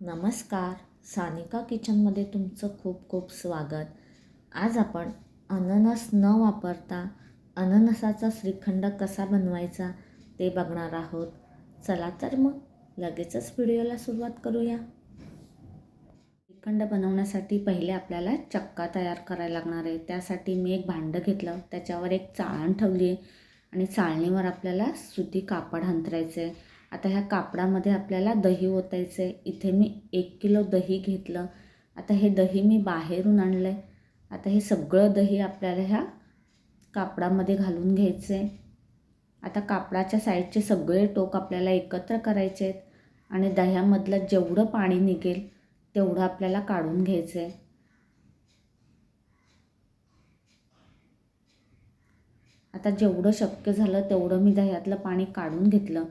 नमस्कार. सानिका किचनमध्ये तुमचं खूप खूप स्वागत. आज आपण अननस न वापरता अननसाचा श्रीखंड कसा बनवायचा ते बघणार आहोत. चला तर मग लगेचच व्हिडिओला सुरुवात करूया. श्रीखंड बनवण्यासाठी पहिले आपल्याला चक्का तयार करायला लागणार आहे. त्यासाठी मी एक भांडं घेतलं. त्याच्यावर एक चाळण ठेवली आहे आणि चाळणीवर आपल्याला सुती कापड हंतरायचं आहे. आता ह्या कापडामध्ये आपल्याला दही ओतायचं आहे. इथे मी एक किलो दही घेतलं. आता हे दही मी बाहेरून आणलं आहे आता हे सगळं दही आपल्याला ह्या कापडामध्ये घालून घ्यायचं आहे. आता कापडाच्या साईडचे सगळे टोक आपल्याला एकत्र करायचे आहेत. आणि दह्यामधलं जेवढं पाणी निघेल तेवढं आपल्याला काढून घ्यायचं आहे. आता जेवढं शक्य झालं तेवढं मी दह्यातलं पाणी काढून घेतलं.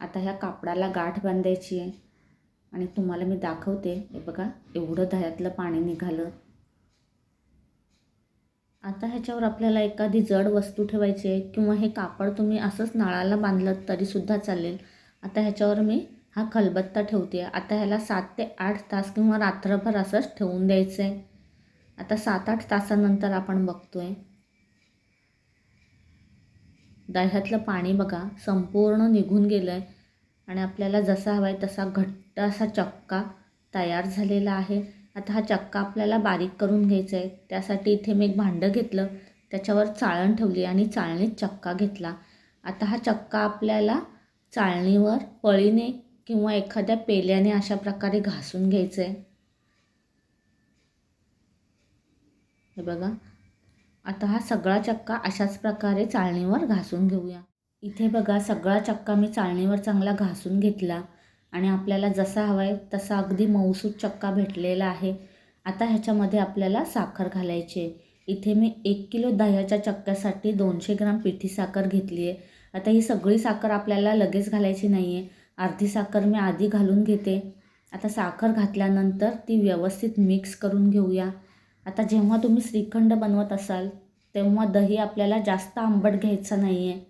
आता ह्या कापडाला गाठ बांधायची आहे आणि तुम्हाला मी दाखवते. हे बघा एवढं दह्यातलं पाणी निघालं. आता ह्याच्यावर आपल्याला एखादी जड वस्तू ठेवायची आहे किंवा हे कापड तुम्ही असंच नळाला बांधलं तरीसुद्धा चालेल. आता ह्याच्यावर मी हा खलबत्ता ठेवते. आता ह्याला सात ते आठ तास किंवा रात्रभर असंच ठेवून द्यायचं आहे आता सात आठ तासानंतर आपण बघतो आहे दह्यातलं पाणी बघा संपूर्ण निघून गेलं आहे आणि आपल्याला जसा हवा आहे तसा घट्ट असा चक्का तयार झालेला आहे. आता हा चक्का आपल्याला बारीक करून घ्यायचा आहे त्यासाठी इथे मी एक भांडं घेतलं. त्याच्यावर चाळण ठेवली आणि चाळणीत चक्का घेतला. आता हा चक्का आपल्याला चाळणीवर पळीने किंवा एखाद्या पेल्याने अशा प्रकारे घासून घ्यायचं आहे हे बघा. आता हा सगळा चक्का अशाच प्रकारे चाळणीवर घासून घेऊया. इथे बघा सगळा चक्का मी चाळणीवर चांगला घासून घेतला आणि आपल्याला जसा हवा आहे तसा अगदी मऊसूत चक्का भेटलेला आहे. आता ह्याच्यामध्ये आपल्याला साखर घालायची आहे. इथे मी एक किलो दह्याच्या चक्क्यासाठी दोनशे ग्राम पिठी साखर घेतली आहे. आता ही सगळी साखर आपल्याला लगेच घालायची नाही आहे अर्धी साखर मी आधी घालून घेते. आता साखर घातल्यानंतर ती व्यवस्थित मिक्स करून घेऊया. आता जेव्हा तुम्ही श्रीखंड बनवत असाल तेव्हा दही आपल्याला जास्त आंबट घ्यायचं नाही आहे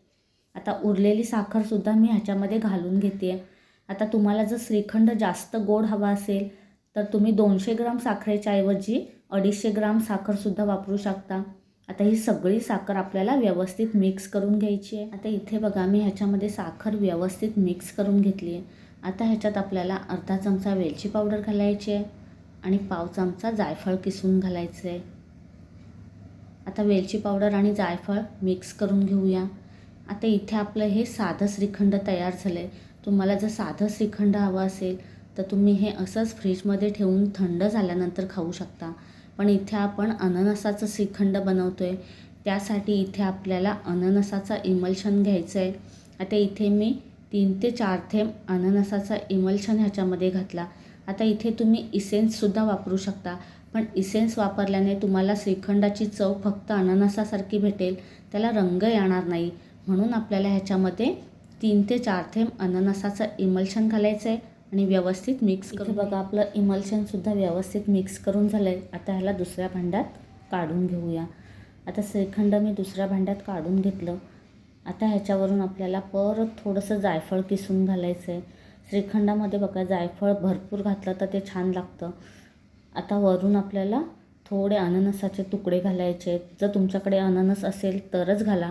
आता उरलेली साखरसुद्धा मी ह्याच्यामध्ये घालून घेते आहे आता तुम्हाला जर श्रीखंड जास्त गोड हवा असेल तर तुम्ही दोनशे ग्राम साखरेच्या ऐवजी अडीचशे ग्राम साखरसुद्धा वापरू शकता. आता ही सगळी साखर आपल्याला व्यवस्थित मिक्स करून घ्यायची आहे. आता इथे बघा मी ह्याच्यामध्ये साखर व्यवस्थित मिक्स करून घेतली आहे आता ह्याच्यात आपल्याला अर्धा चमचा वेलची पावडर घालायची आहे. आणि पाव चमचा जायफळ किसून घालायचं आहे आता वेलची पावडर आणि जायफळ मिक्स करून घेऊया. आता इथे आपलं हे साधं श्रीखंड तयार झालं आहे तुम्हाला जर साधं श्रीखंड हवं असेल तर तुम्ही हे असंच फ्रीजमध्ये ठेवून थंड झाल्यानंतर खाऊ शकता. पण इथे आपण अननसाचं श्रीखंड बनवतो आहे त्यासाठी इथे आपल्याला अननसाचा इमल्शन घ्यायचं आहे आता इथे मी तीन ते चार थेंब अननसाचा इमल्शन ह्याच्यामध्ये घातला. आता इथे तुम्ही इसेन्ससुद्धा वापरू शकता. पण इसेन्स वापरल्याने तुम्हाला श्रीखंडाची चव फक्त अननसासारखी भेटेल. त्याला रंग येणार नाही. म्हणून आपल्याला ह्याच्यामध्ये तीन ते चार थेंब अननसाचं इमल्शन घालायचं आहे आणि व्यवस्थित मिक्स करून बघा आपलं इमल्शनसुद्धा व्यवस्थित मिक्स करून झालं आहे आता ह्याला दुसऱ्या भांड्यात काढून घेऊया. आता श्रीखंड मी दुसऱ्या भांड्यात काढून घेतलं. आता ह्याच्यावरून आपल्याला परत थोडंसं जायफळ किसून घालायचं आहे श्रीखंडामध्ये बघा जायफळ भरपूर घातलं तर ते छान लागतं. आता वरून आपल्याला थोडे अननसाचे तुकडे घालायचे. जर तुमच्याकडे अननस असेल तरच घाला.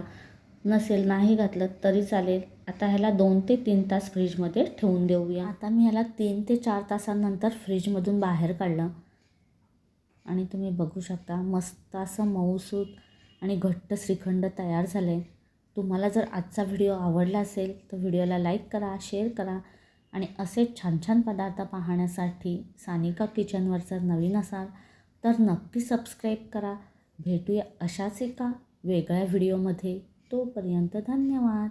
नसेल नाही घातलं तरी चालेल. आता ह्याला दोन ते तीन तास फ्रीजमध्ये ठेवून देऊया. आता मी ह्याला तीन ते चार तासानंतर फ्रीजमधून बाहेर काढलं. आणि तुम्ही बघू शकता मस्त असं मऊसूत आणि घट्ट श्रीखंड तयार झालं आहे तुम्हाला जर आजचा व्हिडिओ आवडला असेल तर व्हिडिओला लाईक करा शेअर करा. आणि असे छान छान पदार्थ पाहण्यासाठी सानिका किचनवर जर नवीन असाल तर नक्की सबस्क्राईब करा. भेटूया अशाच एका वेगळ्या व्हिडिओमध्ये तोपर्यंत धन्यवाद.